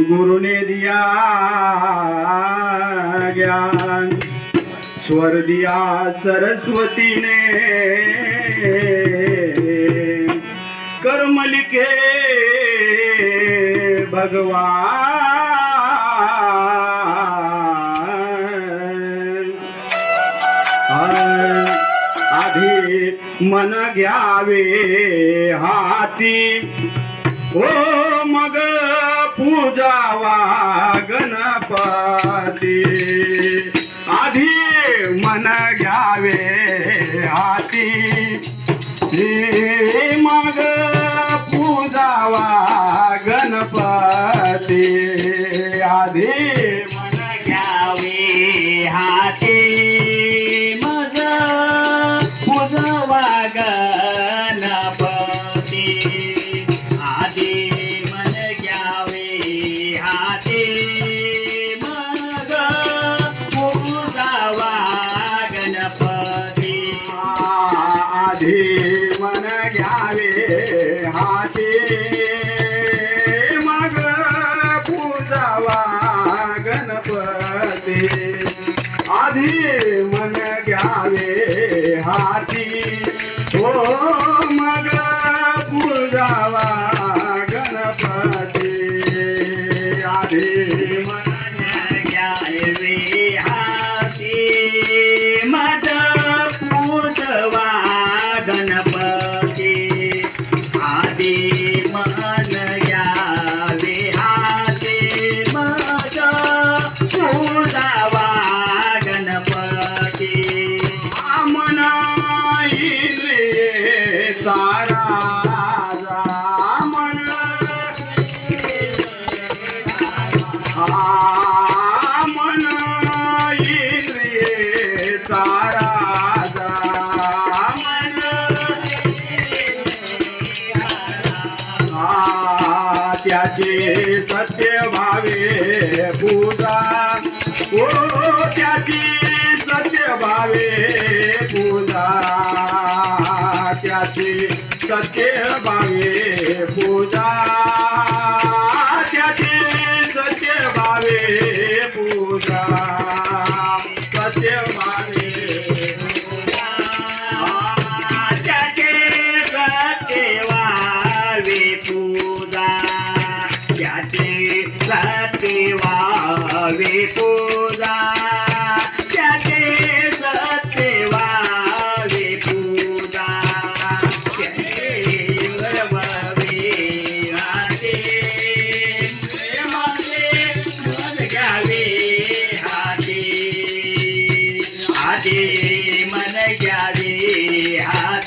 गुरुने दिया ज्ञान. स्वर दिया सरस्वतीने. कर्म लिखे भगवान. आधी मन घ्यावे हाती. ओ मग पूजावा गणपती आधी मन घ्यावे हाती. मग पूजावा गणपती आधी मन घ्यावे हाती. मग पूजावा गणपती. आधी मन घ्यावे हाती. हो मग पूजावा गणपती. आधी मन घ्यावे सत्य भावे पूजा. ओ त्याची सत्य भावे त्याची सत्य भावे पूजा. त्याची सत्य भावे पूजा. सत्य भावे त्याचे सत्यवावे पूजा. त्याचे सत्यवावे पूजा.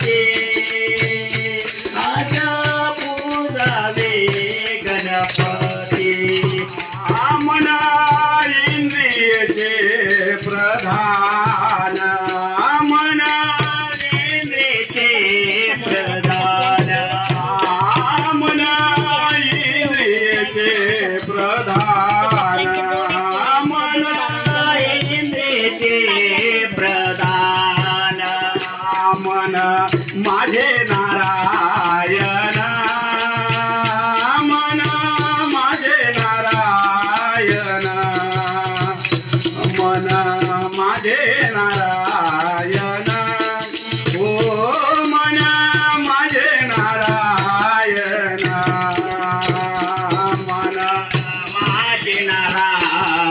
हाते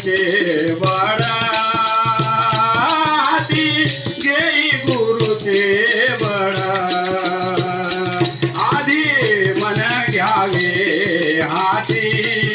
गुरुचे बडा घेई गुरुचे बडा आधी मन घ्यावे हाती।